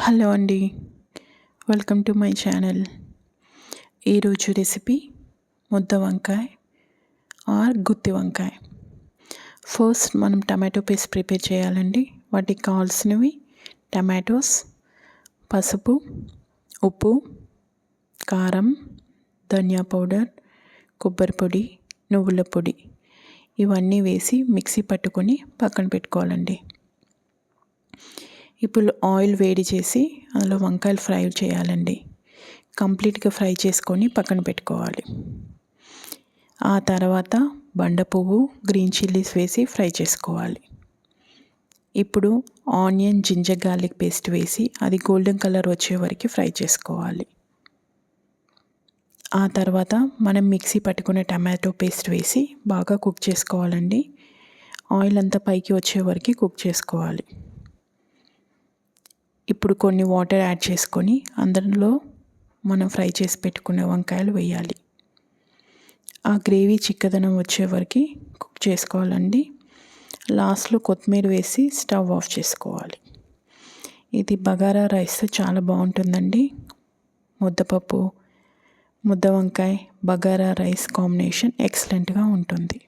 Hello అండి. Welcome to my channel. ఈరోజు recipe ముద్ద వంకాయ ఆర్ గుత్తి వంకాయ. ఫస్ట్ మనం టమాటో పేస్ట్ ప్రిపేర్ చేయాలండి. వాటికి కావాల్సినవి టమాటోస్ పసుపు ఉప్పు కారం ధనియా పౌడర్ కొబ్బరి పొడి నువ్వుల పొడి ఇవన్నీ వేసి మిక్సీ పట్టుకొని పక్కన పెట్టుకోవాలండి. ఇప్పుడు ఆయిల్ వేడి చేసి అందులో వంకాయలు ఫ్రై చేయాలండి. కంప్లీట్గా ఫ్రై చేసుకొని పక్కన పెట్టుకోవాలి. ఆ తర్వాత బండ పువ్వు గ్రీన్ చిల్లీస్ వేసి ఫ్రై చేసుకోవాలి. ఇప్పుడు ఆనియన్ జింజర్ గార్లిక్ పేస్ట్ వేసి అది గోల్డెన్ కలర్ వచ్చే వరకు ఫ్రై చేసుకోవాలి. ఆ తర్వాత మనం మిక్సీ పట్టుకునే టమాటో పేస్ట్ వేసి బాగా కుక్ చేసుకోవాలండి. ఆయిల్ అంతా పైకి వచ్చే వరకు కుక్ చేసుకోవాలి. ఇప్పుడు కొన్ని వాటర్ యాడ్ చేసుకొని అందులో మనం ఫ్రై చేసి పెట్టుకున్న వంకాయలు వేయాలి. ఆ గ్రేవీ చిక్కదనం వచ్చే వరకు కుక్ చేసుకోవాలండి. లాస్ట్లో కొత్తిమీర వేసి స్టవ్ ఆఫ్ చేసుకోవాలి. ఇది బగారా రైస్ చాలా బాగుంటుందండి. ముద్దపప్పు ముద్ద వంకాయ బగారా రైస్ కాంబినేషన్ ఎక్సలెంట్గా ఉంటుంది.